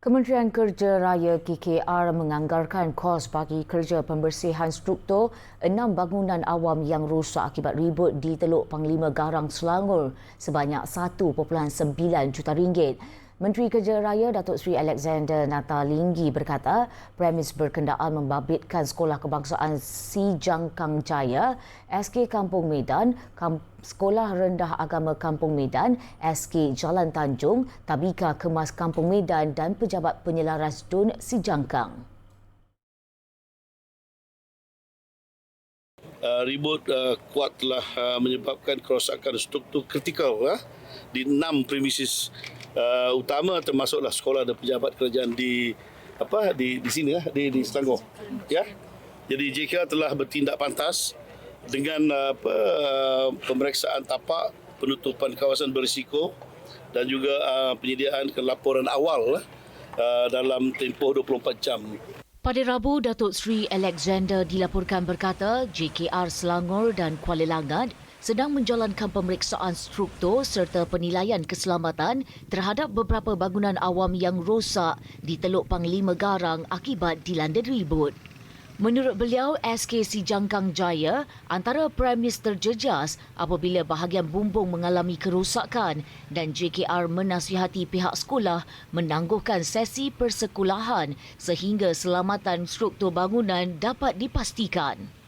Kementerian Kerja Raya KKR menganggarkan kos bagi kerja pembersihan struktur enam bangunan awam yang rosak akibat ribut di Teluk Panglima Garang Selangor sebanyak 1.9 juta ringgit. Menteri Kerja Raya Datuk Seri Alexander Natalinggi berkata premis berkendaan membabitkan Sekolah Kebangsaan Si Jangkang Jaya, SK Kampung Medan, Kamp- Sekolah Rendah Agama Kampung Medan, SK Jalan Tanjung, Tabika Kemas Kampung Medan dan Pejabat Penyelaras DUN Si Jangkang. uh, ribut uh, kuat telah uh, menyebabkan kerosakan struktur kritikal uh, di enam premises uh, utama termasuklah sekolah dan pejabat kerajaan di apa di di sini uh, di di Selangor. Ya? Jadi JK telah bertindak pantas dengan uh, apa, uh, pemeriksaan tapak penutupan kawasan berisiko dan juga uh, penyediaan laporan awal uh, dalam tempoh 24 jam. Pada Rabu, Datuk Seri Alexander dilaporkan berkata JKR Selangor dan Kuala Langat sedang menjalankan pemeriksaan struktur serta penilaian keselamatan terhadap beberapa bangunan awam yang rosak di Teluk Panglima Garang akibat dilanda ribut. Menurut beliau, SKC Jangkang Jaya antara premis terjejas apabila bahagian bumbung mengalami kerosakan dan JKR menasihati pihak sekolah menangguhkan sesi persekolahan sehingga selamatan struktur bangunan dapat dipastikan.